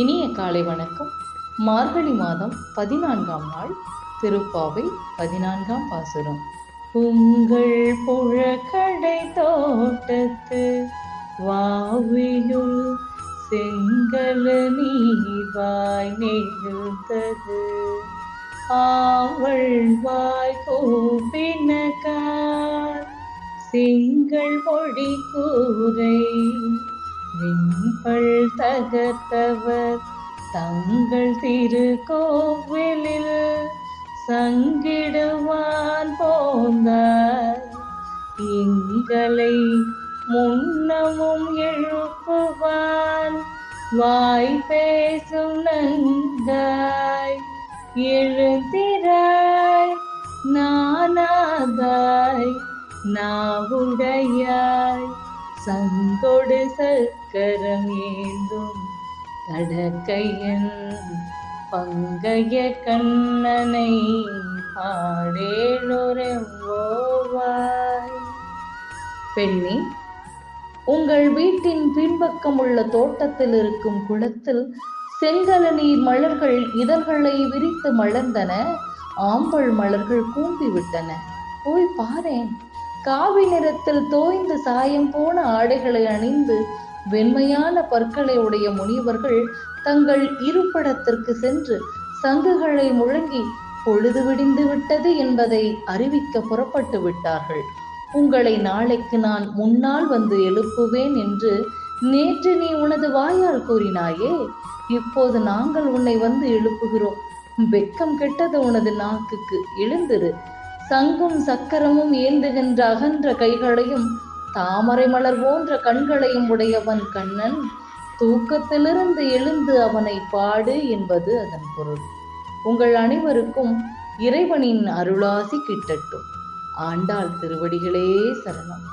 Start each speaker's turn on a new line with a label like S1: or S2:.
S1: இனிய காலை வணக்கம். மார்கழி மாதம் பதினான்காம் நாள் திருப்பாவை பதினான்காம் பாசுரம். உங்கள் புழக்கடை தோட்டத்து வாவியுள் செங்கல நீவாய் நெழுந்தது ஆவள் வாய் கூப்பினகார் சிங்கள் பொடி கூரை விண்பள் தகத்தவர் தங்கள் திருக்கோவிலில் சங்கிடுவான் போந்தார். எங்களை முன்னமும் எழுப்புவான். வாய் பேசும் நங்காய். எழுந்திராய் நானாதாய். நாவுடையாய். சங்கொடு சக்கரம் ஏந்தும் தடக்கையன் பங்கைய கண்ணனை பாடேலொரெவ்வோவாய் பெண்ணே உங்கள் வீட்டின் பின்பக்கம் உள்ள தோட்டத்தில் இருக்கும் குளத்தில் செங்கல நீர் மலர்கள் இதழ்களை விரித்து மலர்ந்தன. ஆம்பல் மலர்கள் கூம்பி விட்டன போய் பாரேன். காவி நிறத்தில் தோய்ந்து சாயம் போன ஆடைகளை அணிந்து வெண்மையான பற்களை உடைய முனிவர்கள் தங்கள் இருப்பிடத்திற்கு சென்று சங்குகளை முழங்கி பொழுது விடிந்து விட்டது என்பதை அறிவிக்க புறப்பட்டு விட்டார்கள். உங்களை நாளைக்கு நான் முன்னால் வந்து எழுப்புவேன் என்று நேற்று நீ உனது வாயால் கூறினாயே. இப்போது நாங்கள் உன்னை வந்து எழுப்புகிறோம். வெக்கம் கெட்டது உனது நாக்குக்கு எழுந்திரு. சங்கும் சக்கரமும் ஏந்துகின்ற அகன்ற கைகளையும் தாமரை மலர் போன்ற கண்களையும் உடையவன் கண்ணன். தூக்கத்திலிருந்து எழுந்து அவனை பாடு என்பது அதன் பொருள். உங்கள் அனைவருக்கும் இறைவனின் அருளாசி கிட்டட்டும். ஆண்டாள் திருவடிகளே சரணம்.